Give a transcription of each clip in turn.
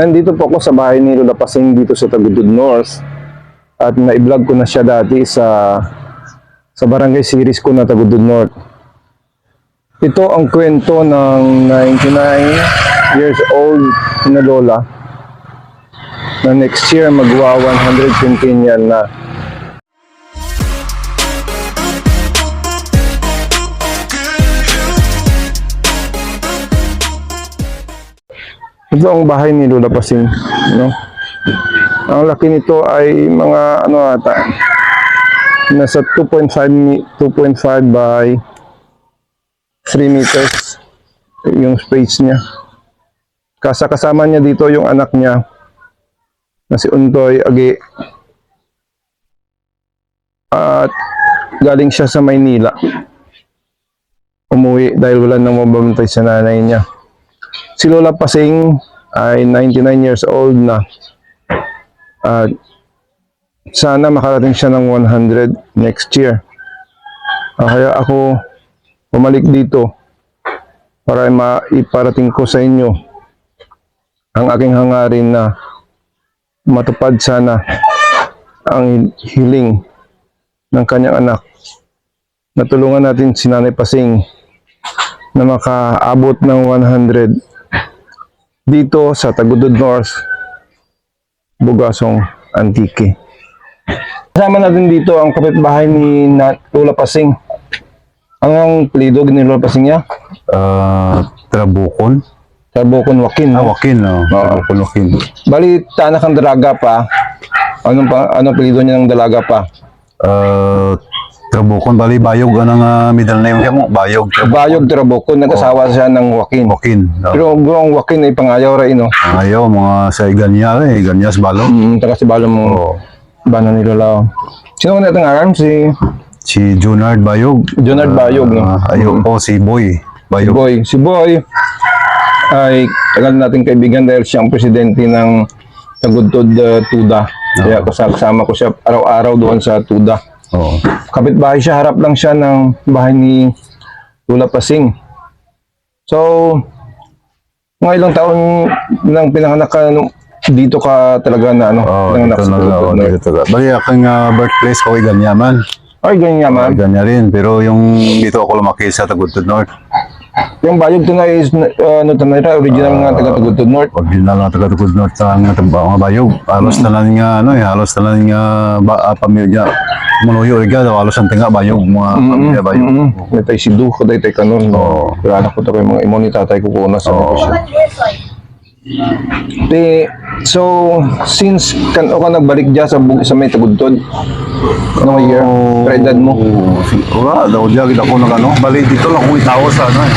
Nandito po ako sa bahay ni Lola Pasing dito sa Tagudud North. At na-vlog ko na siya dati sa sa barangay series ko na Tagudud North. Ito ang kwento ng 99 years old na Lola na next year magwa 100 yan na. Ito ang bahay ni Lola Pasing, no? Ang laki nito ay mga ano ata nasa 2.5 mi- 2.5 by 3 meters yung space niya. Kasa kasama niya dito yung anak niya na si Untoy Agi. At galing siya sa Maynila. Umuwi dahil wala nang mababantay sa nanay niya. Si Lola Pasing ay 99 years old na. At sana makarating siya ng 100 next year. Ah, kaya ako bumalik dito para maiparating ko sa inyo ang aking hangarin na matupad sana ang hiling ng kanyang anak. Natulungan natin si Nanay Pasing na makaabot ng 100 dito sa Tagudod North, Bugasong, Antique. Kasama natin dito ang kapitbahay ni Lola Pasing. Ang ang plidog ni Lola Pasing niya? Ah, Trabukon. Sa Bukon Wakin. Ah? Wakin, no? Trabukon, Wakin. Bali, tanak ang dalaga pa. Anong pa, anong plido niya ng dalaga pa? Ah, Trabukon, bali, Bayog, anong uh, middle name niya mo? Bayog, Trabukon. Bayog Trabukon, nag-asawa siya ng Wakin. Wakin. no? Pero ang Wakin ay pangayaw rin, no? Ayaw, mga sa Iganya, eh, Iganyas, Balo. Mm, taga si Balo mo. Oo. Bana ni Lola. Sino ko natin ngaran? Si Si Junard Bayog. Junard Bayog, no? Ah, ayaw po, si Boy. Bayog. Boy. Si Boy ay tagal nating kaibigan dahil siya ang presidente ng Tagudtod uh, Tuda. Kaya kasama ko siya araw-araw doon sa Tuda. Oo. Kapitbahay siya, harap lang siya ng bahay ni Lula Pasing. So, mga ilang taon nang pinanganak ka dito ka talaga na ano, Oo, pinanganak dito na oh, dito talaga. Bali, aking ah, birthplace ko, Iganya man. Ay, ganyan naman. Iganya rin. Pero yung dito ako lumaki sa Tagudtod North. Yung bayog to na is, uh, ano to na ito, original nga taga Tagudtod North. Original na taga Tugod North sa nga mga bayog. Halos na lang nga ano eh, halos na lang nga ba, ah, pamilya. Manuyo iga daw halos ang tinga bayog mga pamilya bayog. Mm -hmm. May tayo si Du, kuday tayo kanon. No. Pero anak ko to kay mga imo ni tatay ko kuna sa Oo. Di, so, since kan o ka nagbalik dyan sa, sa may tagudtod, anong year? Pero edad mo? Wala daw diya kita ko nag ano. Bali dito lang ko itawo sa ano eh.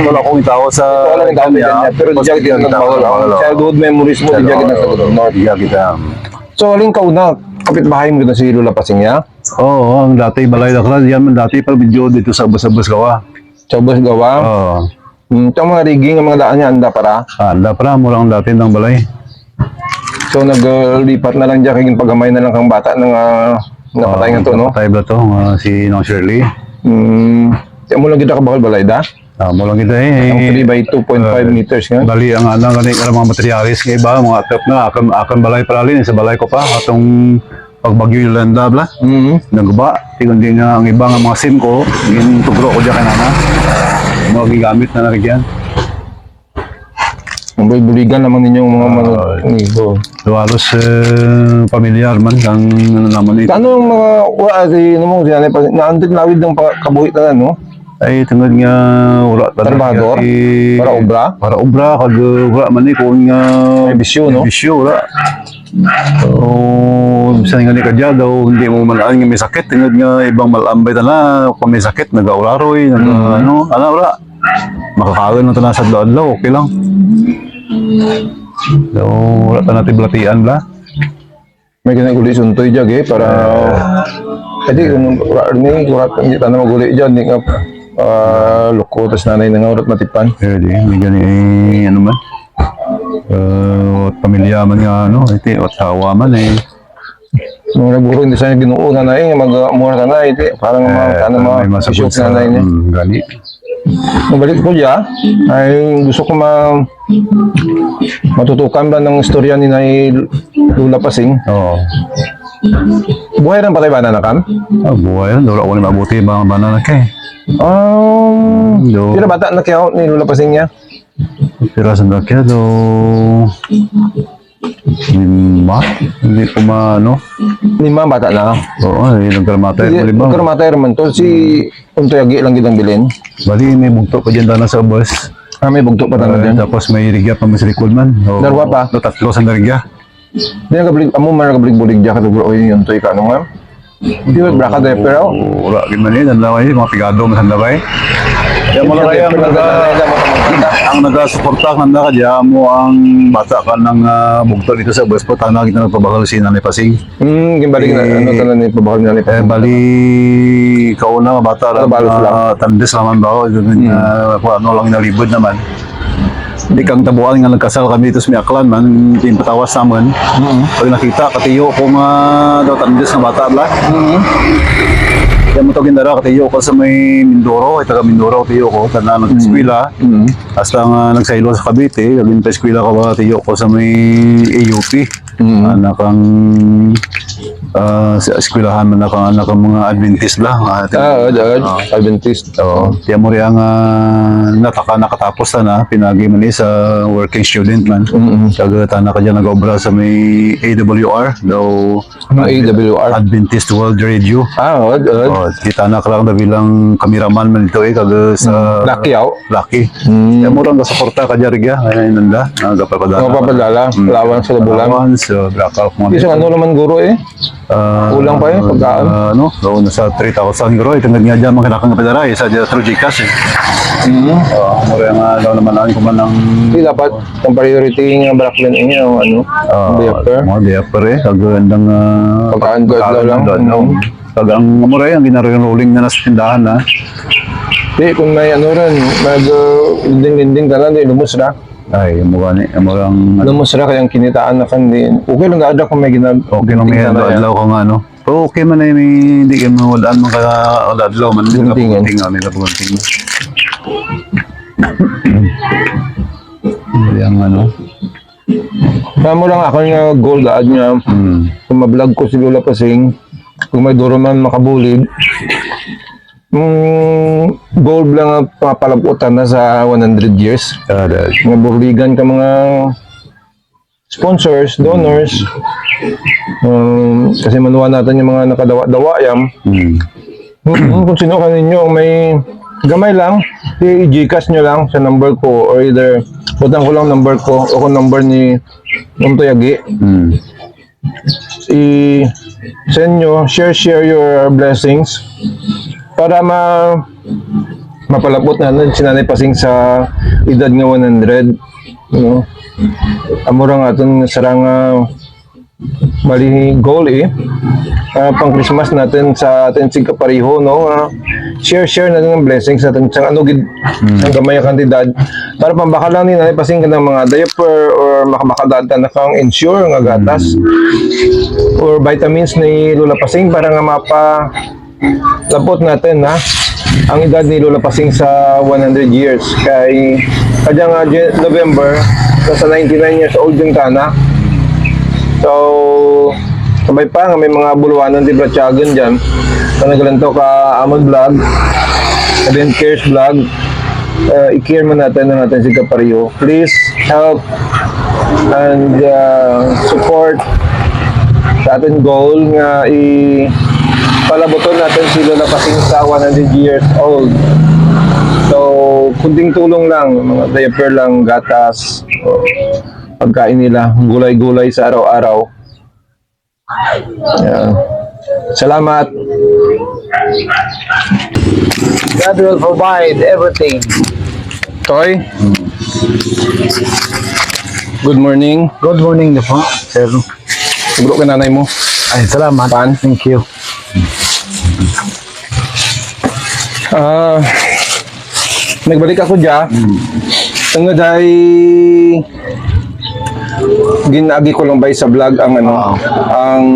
Wala akong itawo sa Wala dami niya, pero di dyan kita nagbawal. Ang childhood memories mo, di dyan kita sa north. Diya kita. So, aling ka una, kapitbahay mo na si Lula Pasing niya? Oo, ang dati balay na kala diyan man dati pa video dito sa bus-bus kawa. Sa bus gawa? Oo. Hmm, ito mga rigging, ang mga daan niya, anda para. Anda para mo lang dati ng balay. So, naglipat na lang dyan, kaging paggamay na lang kang bata ng uh, napatay nga to, no? Patay ba to? Ah, si Nong Shirley. Hmm, kaya mo lang kita kabakal balayda? Ah, mo lang kita eh. Ang 3 by 2.5 meters nga. Bali ang ano gani ka mga materialis nga iba mga tap na akan akan balay paralin sa balay ko pa atong pagbagyo yung landa bla Mm nagba tingon din nga ang iba nga mga sim ko gin tugro ko diyan kanana mga gigamit na narigyan Ang buligan naman ninyong mga Ah, manod. Nigo. so halos eh, pamilyar man kang ano naman ito Ano yung mga, wala, si, ano mo, sinanay pa, naantik lawid ng kabuhit na, no? ay tungod nga wala talaga Trabahador? si- Para obra? para obra kag uh, wala man ni kung nga May bisyo, no? bisyo wala So, bisan nga ni kadya daw, hindi mo malaan nga may sakit. Tingad nga ibang malambay na kung may sakit, nag-aularoy, nag ano, ano, wala. Makakaon na ito na sa adlaw okay lang. So, wala ta natin blatian bla. May ginaguli suntoy dyan, eh, para, kasi kung ni, wala, hindi tayo maguli dyan, hindi nga, ah, loko, tas nanay na nga, urat matipan. Pwede, may gani, eh, ano man. Uh, at pamilya man nga, ano, iti, at tawa man eh. Nung naguro, hindi siya ginoo na na eh, mag-mura ka na eh, parang mga, ano, mga, isyok na na eh. Mm, gani. Mabalik ko dyan, ay gusto ko ma matutukan ba ng istorya ni Nay Lula Pasing. Oo. Buhay rin patay ba na nakam? Ah, buhay yan. Dora ko na mabuti mga banana kay. Um, Yo. Sila bata na kaya ni Lula Pasing niya? Pira sa dakya do. Lima? Hindi ko maano. Lima bata na. Oo, ay nagkaramata yung lima. Pero matay raman to, si Untoyagi lang gitang bilin. Bali, may bugto pa dyan dana sa bus. Ah, may bugto pa Uh, dyan. tapos may rigya pa may silikol man. Oo. Darwa pa? No, tatlo sa rigya. Hindi na kablig, amo man kablig bulig dyan katugro o yun yung toy ka ano nga. Di ba braka de pero? Oo, Wala rin man yun. Ang laway, mga pigado, masanda ba eh. Mo lang kaya ang naga- ang nagasuporta ka na mo ang bata ka ng uh, bugto dito sa bus po tanag na nagpabakal si Nanay Pasing. Hmm, gimbalik na ano tanan ni pabakal na ni Eh, bali, kauna bata lang, uh, tandes naman ba ako, hmm. uh, ano lang inalibod naman. Hindi kang tabuan nga nagkasal kami dito sa Miaklan man, yung patawas naman. Pag nakita, katiyo ko nga daw tandes ng bata bla. Kaya mo to gindara, katiyo ko sa may Mindoro, ay taga Mindoro, katiyo ko, tanda nag-eskwela. Hmm. Hasta nga nagsaylo sa Cavite, gagawin pa eskwela ko ba, katiyo ko sa may AUP. Mm. Anak ang ah, sa eskwelahan man ako anak ang mga Adventist lang. Ah, Ah, od. Adventist. Oo. Tiyan mo rin uh, nataka nakatapos na na, pinagi man sa working student man. Mm-mm. Kaya tana ka dyan nag-obra sa may AWR, daw Ano AWR? Adventist World Radio. Ah, od, od. Oh, kita na lang na bilang kameraman man ito eh, kaga sa Lucky yaw. Lucky. Hmm. Kaya mo lang kasuporta ka dyan, Rigya. Ay, nanda. Nagapapadala. Mga papadala, lawan sa labulan. Allowance, uh, blackout mo. Isang ano naman guro eh. Ah, Kulang pa eh, pagkaan. ah, ano? So, nasa 3,000 euro. Ito nga dyan, mga kinakang kapadara. Isa dyan through Gcash eh. Mm. Oo, mura nga daw naman ang kuman ng Hindi dapat ang priority nga Brackland ini ang ano, ah, diaper. mga diaper eh. Kagandang uh, Pagkaan ko lang. No? Kag ang mura eh, ang ginarolling na nasa tindahan na. Di, kung may ano rin, mag uh, linding-linding ka lang, di, lumos na. Ay, yung mukha ni, yung mura ang Lumos na kayang kinitaan na kan din. Okay lang gaada kung may ginag... Okay lang may adlaw ko nga ano. Pero okay man na may hindi ka mawalaan mga ka adlaw man. Hindi ka Guntingan. pugunting nga, hindi ka. Yung ano. Mo lang ako nga goal gaad nga, Hmm. kung mablog ko si Lola Pasing, kung may duro man makabulig, mm, goal lang ang papalaputan na sa 100 years. Kada. Mga buligan ka mga sponsors, donors, um, kasi manuwa natin yung mga nakadawa-dawa yan. Hmm. Hmm, kung sino ka ninyo may gamay lang, i-gcash nyo lang sa number ko or either butang ko lang number ko o kung number ni Ma'am Toyagi. Hmm. i-send nyo, share, share your blessings para ma mapalapot na nun si Nanay Pasing sa edad nga 100. No? Amura nga itong sarang uh, bali goal eh. Ah, pang Christmas natin sa atin sig kapariho no Ah, share share natin ng blessings natin sa ano gid ang gamay ang kantidad para pambaka lang ni nanay pasing ka ng mga diaper or makamakadad na kang insure nga gatas or vitamins ni Lola Pasing para nga mapa lapot natin ha? Ang edad ni Lola Pasing sa 100 years. Kay kadya nga Jan- November nasa 99 years old yung kana so sabay pa nga may mga buluwanan di Bratyagan dyan? Na naglanto ka Amon Vlog Event Cares Vlog. Uh, i-care man natin na natin si Kapariyo please help and uh, support sa ating goal nga i palaboton natin si Lola Pasing sa 100 years old. So, kunting tulong lang, mga diaper lang, gatas, pagkain nila, gulay-gulay sa araw-araw. Yan. Salamat. God will provide everything. Toy. Good morning. Good morning na po, sir. Siguro ka nanay mo. Ay, salamat. Pan. Thank you. Ah, nagbalik ako dyan. Ang dahil ginagi ko lang ba sa vlog ang ano, ang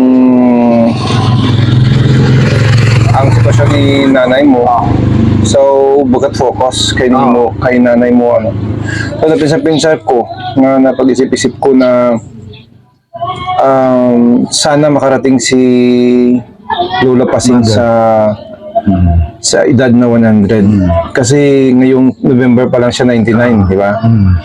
ang sitwasyon ni nanay mo. So, bukat focus kay Ah. mo, kay nanay mo ano. So, napinsa-pinsa ko nga napag-isip-isip ko na um, sana makarating si Lola Pasing sa sa edad na 100. Kasi ngayong November pa lang siya 99, di ba? Hmm.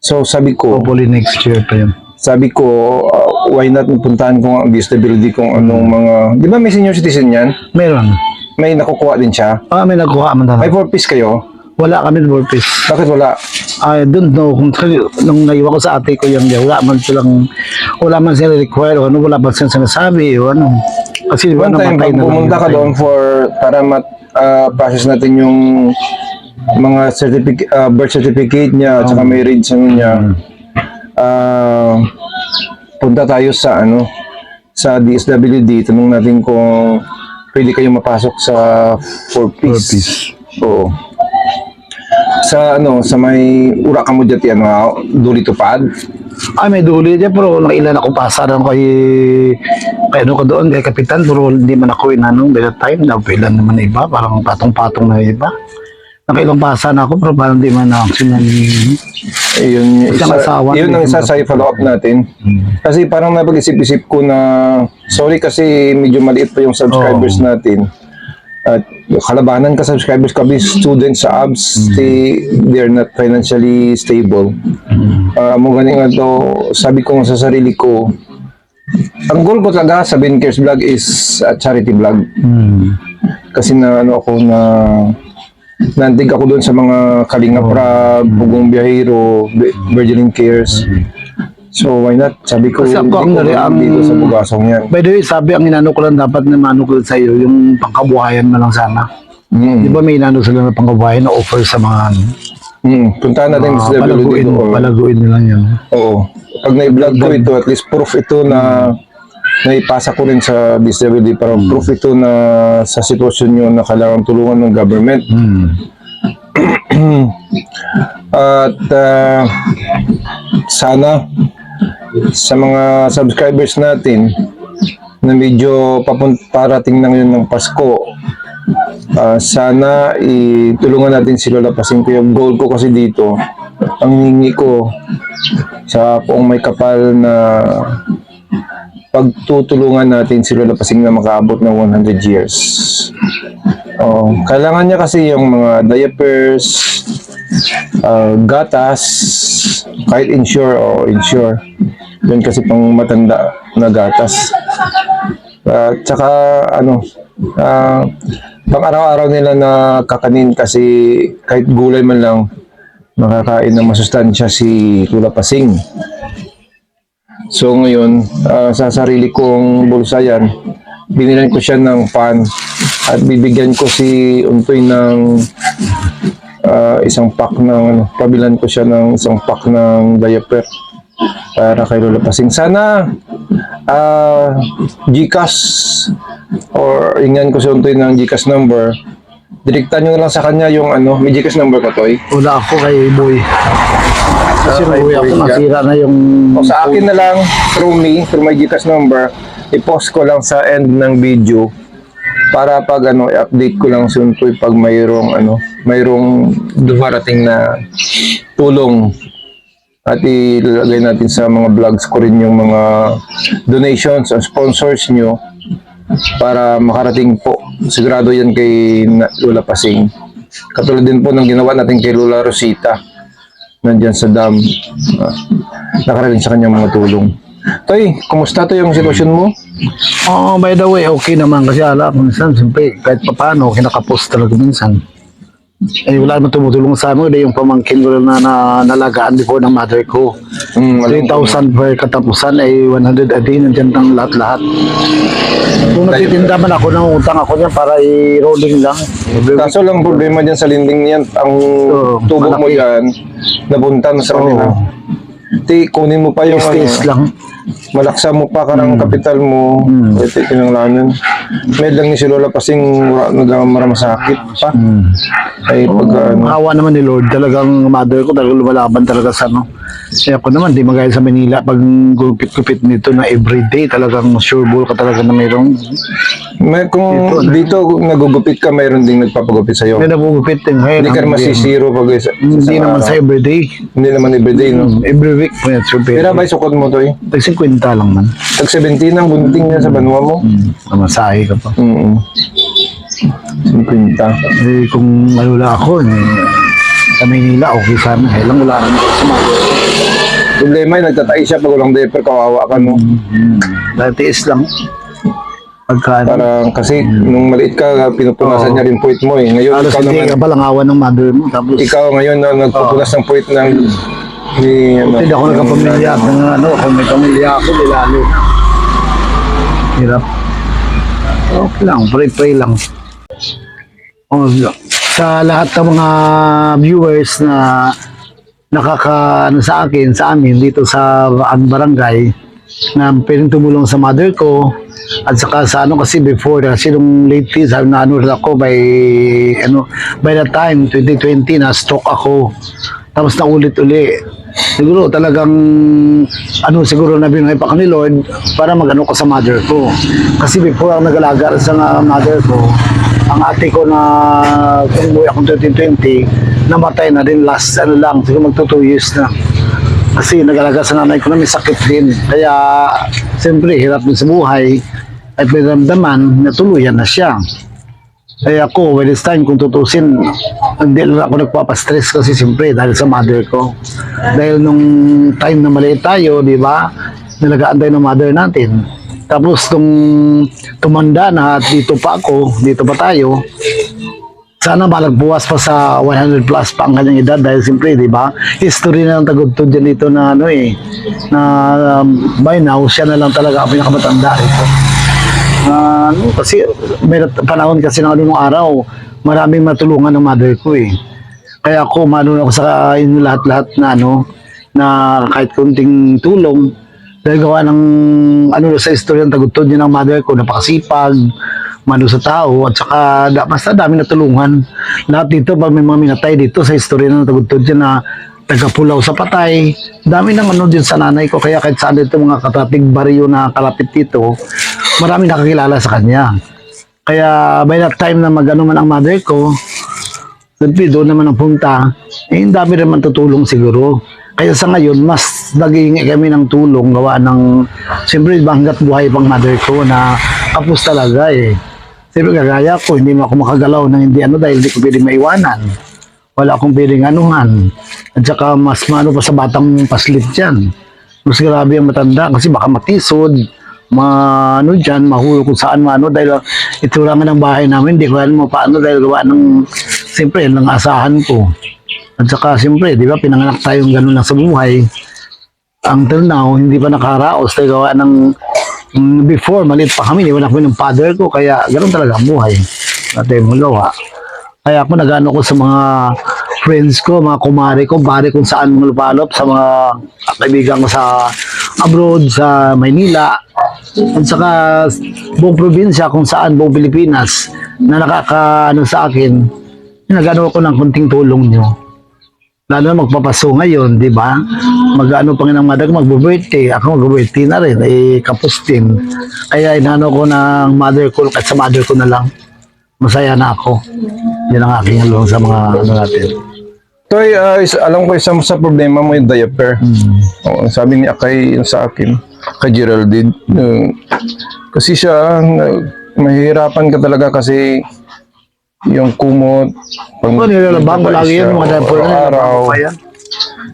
So sabi ko, Hopefully next year pa yun. sabi ko, uh, why not puntahan ko ang disability kung anong mga, di ba may senior citizen yan? Meron. May nakukuha din siya. Ah, may nagkuha man May na. four piece kayo? Wala kami ng purpose. Bakit wala? I don't know kung nung naiwan ko sa ate ko yung wala man silang wala man sila require o ano wala man silang sinasabi o ano kasi di ba One time, pag pumunta ka doon for, para mat, uh, process natin yung mga certificate, uh, birth certificate niya, at saka may reads ano niya, uh, punta tayo sa ano, sa DSWD, tanong natin kung pwede kayo mapasok sa four piece. piece. Oo. Sa ano, sa may ura ka mo dyan, ano, duli tupad. Ay, may duli dyan, pero nakailan ako pasa doon kay, kay ano ko doon, kay Kapitan, pero hindi man ako inanong by that time, napailan naman na iba, parang patong-patong na iba. Nakailang pasa na ako, pero parang hindi man na action ng Ayun, Isang isa, asawa, yun ang isa sa follow up natin. Kasi parang napag-isip-isip ko na, sorry kasi medyo maliit pa yung subscribers natin. At kalabanan ka subscribers kami students sa abs, they, they're not financially stable. Ah, mo ganing nga to, sabi ko sa sarili ko, ang goal ko talaga sa Ben Cares Vlog is a charity vlog. Kasi na ano ako na nantig ako doon sa mga Kalinga Prab, Pugong Biyahero, Be- Virgin Cares. So why not? Sabi ko, ako ang ko alam ang- dito sa Bugasong yan. By the way, sabi ang inano ko lang dapat na mano ko sa iyo, yung pangkabuhayan mo lang sana. Di Mm. ba may inano sila na pangkabuhayan na offer sa mga ano? Mm. Puntahan natin Ah, sa WD palaguin, dito. palaguin nila yan. Oo. Pag na-vlog ko ito, at least proof ito na naipasa ko rin sa DSWD para proof ito na sa sitwasyon nyo na kailangan tulungan ng government. Hmm. At ah, sana sa mga subscribers natin na medyo papun parating na ngayon ng Pasko, ah, sana itulungan natin si Lola Pasing ko. Yung goal ko kasi dito, ang hingi ko sa poong may kapal na pagtutulungan natin si Lola Pasing na makaabot ng 100 years. Oh, kailangan niya kasi yung mga diapers, uh, gatas, kahit insure o insure. Yun kasi pang matanda na gatas. At saka ano, uh, pang araw-araw nila na kakanin kasi kahit gulay man lang makakain ng masustansya si Tula Pasing. So ngayon, ah, sa sarili kong bulsa yan, binilan ko siya ng pan at bibigyan ko si Untoy ng ah, isang pack ng ano, pabilan ko siya ng isang pack ng diaper para kay Lola Pasing. Sana ah Gcash or ingyan ko si Untoy ng Gcash number. Direktan nyo na lang sa kanya yung ano, may Gcash number ka, Toy. Wala ako kay Boy. Kasi Ah, Boy ako, Boy ka? nasira na yung... O sa akin na lang, through me, through my Gcash number, i-post ko lang sa end ng video para pag ano, i-update ko lang soon po pag mayroong ano, mayroong dumarating na tulong at ilalagay natin sa mga vlogs ko rin yung mga donations o sponsors nyo para makarating po. Sigurado yan kay Lola Pasing. Katulad din po ng ginawa natin kay Lola Rosita nandyan sa dam. Uh, nakarating sa kanyang mga tulong. Toy, kumusta to yung sitwasyon mo? Oh, by the way, okay naman kasi ala, minsan, siyempre, kahit pa paano, kinakapost talaga minsan. Eh, wala naman tumutulong sa amin, dahil yung pamangkin ko na, na nalagaan before ng mother ko. Mm, alam ko. 3,000 per katapusan ay 100 a day, nandiyan ng lahat-lahat. Kung nagtitinda man ako ng utang ako niyan para i-rolling lang. Kaso lang problema dyan sa linding niyan, ang Oo, tubo mo malaki. dyan, napunta na sa kanila. Oo. Ti, kunin mo pa yung Taste ano, lang. Malaksa mo pa karang kapital mo. Mm. Ito kinanglanan. May lang ni si Lola Pasing wala nagmara masakit pa. Mm. Ay pag ano, Awa naman ni Lord, talagang mother ko talagang lumalaban talaga sa ano. Kaya ako naman, di magaya sa Manila, pag gupit-gupit nito na everyday, talagang sure ball ka talaga na mayroong. may, kung Ito, ano? dito nagugupit ka, mayroon ding nagpapagupit sa'yo. May nagugupit din ngayon. Hindi ka naman sisiro pag isa. Hindi isang naman sa everyday. Hindi naman everyday, no? Every week po yan. Pira ba sukot mo to eh? Tag 50 lang man. Tag 17 ang bunting niya sa banwa mo. Hmm. Masahe ka pa. Mm 50. Eh, kung malula ako, eh, sa Maynila, okay sana. Eh, lang wala rin ako sa mother. Problema ay nagtatay siya pag walang diaper, kawawa ka no. Hmm. Dahil tiis lang. Pagka, Parang kasi nung maliit ka, pinupunasan Oo. niya rin puwit mo eh. Ngayon, halos ikaw hindi naman, ka palang awan ng mother mo. Tapos, ikaw ngayon na nagpupunas ng puwit ng ni ano. Hindi ako nagkapamilya ng ano, kung may pamilya ako, di lalo. Hirap. Okay lang, pray-pray lang. O, sa lahat ng mga viewers na nakaka ano sa akin, sa amin dito sa ang barangay na pwedeng tumulong sa mother ko at saka sa ano kasi before kasi nung late fees na ano rin ako by ano by that time 2020 na stroke ako tapos na ulit-uli siguro talagang ano siguro na binuhay pa kami Lord para magano ko sa mother ko. Kasi before ako nag-alaga sa mother ko ang ate ko na kung buhay akong 2020 namatay na din last ano lang siguro magto 2 years na. Kasi nag-alaga sa nanay ko na may sakit din. Kaya siyempre hirap din sa buhay. At may ramdaman na tuluyan na siya kaya ako, by this time, kung tutusin, hindi lang ako nagpapastress kasi siyempre dahil sa mother ko. Dahil nung time na maliit tayo, di ba, nalagaan tayo ng mother natin. Tapos nung tumanda na at dito pa ako, dito pa tayo, sana malagbuwas pa sa 100 plus pa ang kanyang edad dahil siyempre, di ba, history na ng tagugtod dyan dito na ano eh, na um, by now, siya na lang talaga ang pinakamatanda rito. Ah, ano, kasi may panahon kasi ng ano nung araw, maraming matulungan ng mother ko eh. Kaya ako, mano ako sa inyo lahat-lahat na ano, na kahit kunting tulong, dahil gawa ng ano sa istorya ng tagutod niya ng mother ko, napakasipag, mano sa tao, at saka da, basta dami na tulungan. Lahat dito, pag may mga minatay dito sa istorya ng tagutod niya na tagapulaw sa patay, dami ng ano din sa nanay ko, kaya kahit saan dito mga katatig baryo na kalapit dito, marami nakakilala sa kanya. Kaya by that time na magano man ang mother ko, doon naman ang punta, eh ang dami naman tutulong siguro. Kaya sa ngayon, mas naghihingi kami ng tulong gawa ng, siyempre hanggat buhay pang mother ko na kapos talaga eh. Siyempre kagaya ko, hindi mo ako makagalaw ng hindi ano dahil hindi ko pwedeng maiwanan. Wala akong pwedeng anuhan. At saka mas maano pa sa batang paslit dyan. Mas grabe ang matanda kasi baka matisod, ma ano dyan, mahulog kung saan maano dahil itura nga ng bahay namin, hindi ko alam mo paano dahil gawa ng, siyempre, ng asahan ko. At saka siyempre, di ba, pinanganak tayong ganun lang sa buhay. Ang till now, hindi pa nakaraos dahil gawa ng mm, before, maliit pa kami, iwan ako ng father ko, kaya ganun talaga ang buhay. Natin mo gawa. Kaya ako nagano ko sa mga friends ko, mga kumare ko, pare kung saan malupalop, sa mga kaibigan ko sa abroad, sa Maynila, at saka buong probinsya kung saan, buong Pilipinas, na nakakaano sa akin, nagano ako ng kunting tulong nyo. Lalo na magpapaso ngayon, di ba? Mag-ano pa ng mother ko, mag-birthday. Ako mag-birthday na rin, eh, kapos din. Kaya inano ko ng mother ko, kahit sa mother ko na lang. Masaya na ako. Yan ang aking along sa mga ano natin. Toy, ah, is- alam ko isang sa problema mo yung diaper. Oo, sabi ni Akay yun sa akin, kay Geraldine. uh, kasi siya, na- mahihirapan ka talaga kasi yung kumot, pag Ano, nilalabang ko lagi yan, mga diaper na araw. yan.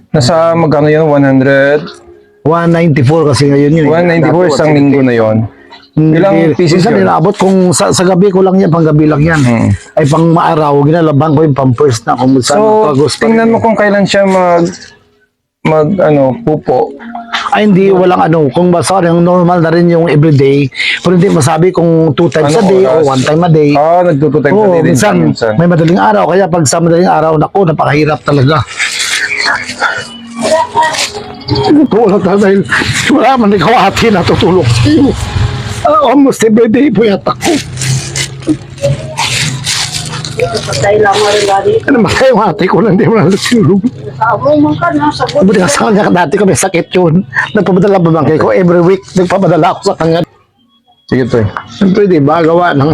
Nasa magkano yun? 100? 194 kasi ngayon yun. eh. 194 isang linggo na yon. Ilang Hindi. pieces Minsan yun? kung sa, sa gabi ko lang yan, pang gabi lang yan. Hmm. Ay pang maaraw, ginalabang ko yung pampers na kung saan So, magpagos pa tingnan rin. mo kung kailan siya mag mag ano, pupo. Ay hindi, walang ano. Kung basta yung normal na rin yung everyday, pero hindi masabi kung two times a Anong day oras? o one time a day. Ah, nagtututay ka Oo, din minsan, minsan. may madaling araw. Kaya pag sa madaling araw, naku, napakahirap talaga. Tulad na dahil wala man ikaw ate na tutulog sa iyo. Uh, almost every day po yata ko. Patay lang mo rin gani. Ano ba kayo ate ko lang di mo lang sinulog. Amo man ka na sa Sabi nga sa kanya dati kami sakit yun. Nagpapadala pa bang ko every week. Nagpapadala ako sa kanya. Sige, Toy. Siyempre di ba gawa ng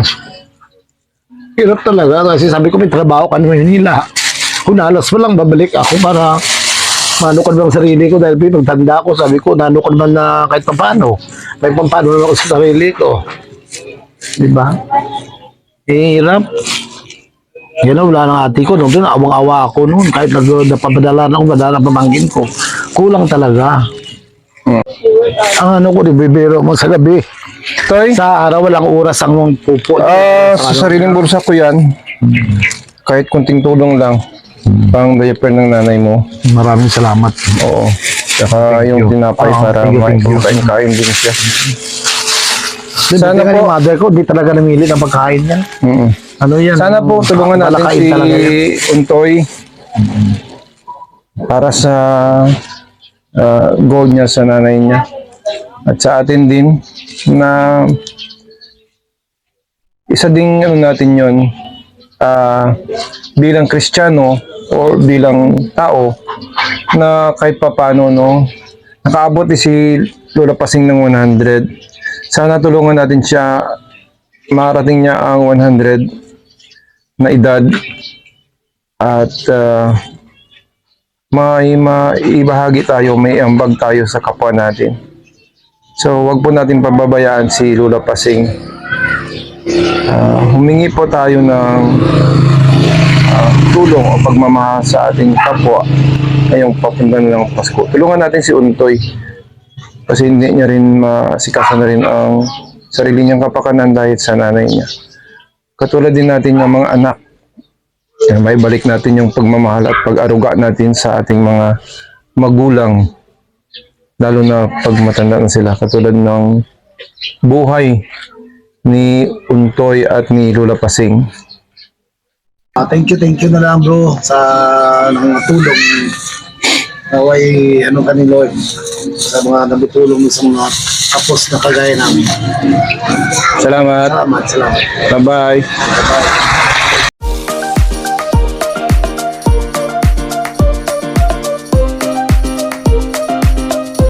hirap talaga kasi sabi ko may trabaho ka naman nila. Hunalas mo lang babalik ako para manukod ng sarili ko dahil pagtanda ko sabi ko nanukod man na kahit pa paano. May pampano naman ako sa sarili ko. Di ba? Eh, hirap. Yan na, wala ng ate ko. Nung doon, awang-awa ako noon. Kahit napapadala na ako, padala ng pamangkin ko. Kulang talaga. Ang ano ko, bibiro mo sa gabi. Toy, Sa araw, walang oras ang mong pupo. ah, sa sariling bulsa ko yan, kahit kunting tulong lang, pang diaper ng nanay mo, Maraming salamat. oo. Saka yung tinapay Oo, para thank you, thank you. makain-kain din siya. Sana Sana po. po- Yung mother ko, di talaga namili ng pagkain yan. Mm-mm. Ano yan? Sana po tulungan natin Malakain si talaga yan. Untoy para sa ah, goal niya sa nanay niya. At sa atin din na isa ding ano natin yon ah, bilang Kristiyano o bilang tao na kahit papano no nakaabot din si Lola Pasing ng 100 sana tulungan natin siya marating niya ang 100 na edad at ah, may maibahagi tayo, may ambag tayo sa kapwa natin. So, wag po natin pababayaan si Lula Pasing. Ah, humingi po tayo ng tulong o pagmamahal sa ating kapwa ngayong papunta ng Pasko. Tulungan natin si Untoy kasi hindi niya rin masikasan na rin ang sarili niyang kapakanan dahil sa nanay niya. Katulad din natin ng mga anak. May balik natin yung pagmamahal at pag-aruga natin sa ating mga magulang. Lalo na pag matanda na sila. Katulad ng buhay ni Untoy at ni Lula Pasing. Ah, thank you, thank you na lang bro sa tulong. Naway, ano ka ni Lord sa mga nabutulong sa mga kapos na kagaya namin. Salamat. Salamat, salamat. Bye-bye. Bye-bye.